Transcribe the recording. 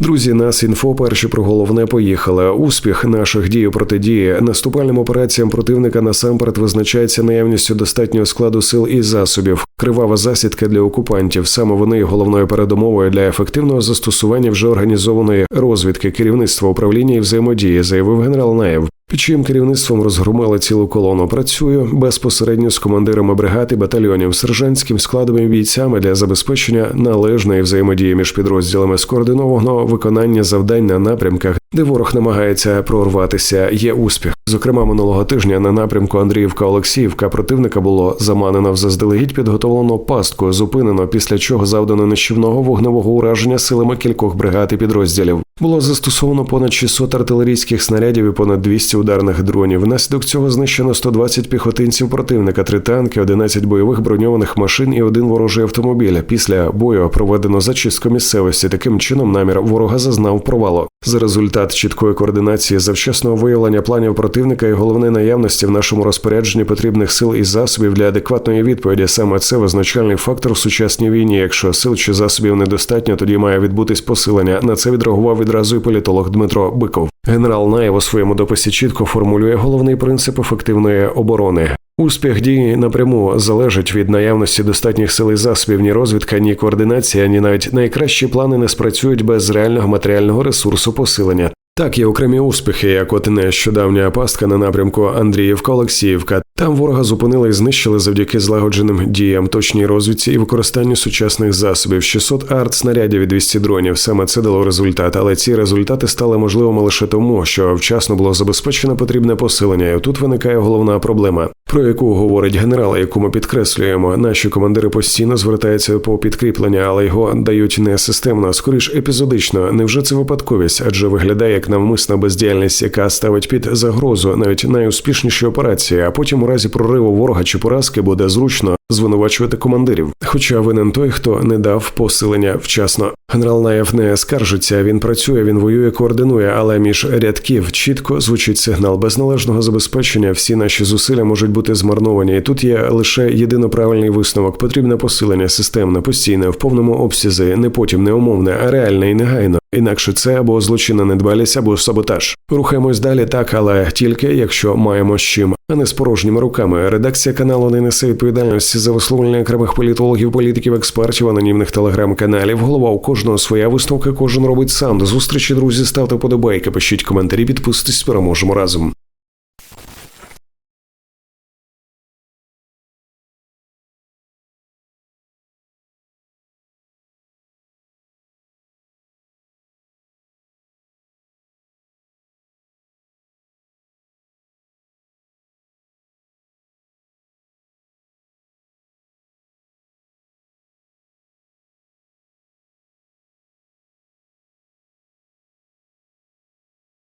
Друзі, нас інфо перші про головне поїхали. Успіх наших дій протидії наступальним операціям противника насамперед визначається наявністю достатнього складу сил і засобів. Кривава засідка для окупантів. Саме вони є головною передумовою для ефективного застосування вже організованої розвідки керівництва управління і взаємодії, заявив генерал Наєв. Під чиїм керівництвом розгромили цілу колону. Працюю безпосередньо з командирами бригад і батальйонів, сержантським складом і бійцями для забезпечення належної взаємодії між підрозділами скоординованого виконання завдань на напрямках, де ворог намагається прорватися. Є успіх. Зокрема, минулого тижня на напрямку Андріївка Олексіївка противника було заманено в заздалегідь підготовлену пастку, зупинено, після чого завдано нищівного вогневого ураження силами кількох бригад і підрозділів. Було застосовано понад 600 артилерійських снарядів і понад 200 ударних дронів. Внаслідок цього знищено 120 піхотинців противника, 3 танки, 11 бойових броньованих машин і один ворожий автомобіль. Після бою проведено зачистку місцевості. Таким чином намір ворога зазнав провалу. За результат чіткої координації, завчасного виявлення планів противника і головної наявності в нашому розпорядженні потрібних сил і засобів для адекватної відповіді. Саме це визначальний фактор в сучасній війні. Якщо сил чи засобів недостатньо, тоді має відбутись посилення. На це відреагував відразу і політолог Дмитро Биков. Генерал Наєв у своєму дописі чітко формулює головний принцип ефективної оборони. Успіх дії напряму залежить від наявності достатніх сил і засобів, ні розвідка, ні координація, ні навіть найкращі плани не спрацюють без реального матеріального ресурсу посилення. Так, є окремі успіхи, як от нещодавня пастка на напрямку Андріївка Олексіївка. Там ворога зупинили і знищили завдяки злагодженим діям, точній розвідці і використанню сучасних засобів. 600 арт снарядів і 200 дронів. Саме це дало результат. Але ці результати стали можливими лише тому, що вчасно було забезпечено потрібне посилення. І тут виникає головна проблема, про яку говорить генерал, яку ми підкреслюємо. Наші командири постійно звертаються по підкріплення, але його дають не системно, а скоріш епізодично. Невже це випадковість? Адже виглядає як навмисна бездіяльність, яка ставить під загрозу навіть найуспішніші операції, а потім у разі прориву ворога чи поразки буде зручно звинувачувати командирів. Хоча винен той, хто не дав посилення вчасно. Генерал Наєв не скаржиться. Він працює, він воює, координує, але між рядків чітко звучить сигнал. Без належного забезпечення всі наші зусилля можуть бути змарновані. І тут є лише єдино правильний висновок. Потрібне посилення системне, постійне, в повному обсязі, не потім, не умовне, а реальне і негайно. Інакше це або злочинна недбалість, або саботаж. Рухаємось далі, так, але тільки якщо маємо з чим, а не з порожніми руками. Редакція каналу не несе відповідальності за висловлення окремих політологів, політиків, експертів, анонімних телеграм-каналів. Голова у кожного своя висновка, кожен робить сам. До зустрічі, друзі, ставте подобайки, пишіть коментарі, підписуйтесь, переможемо разом.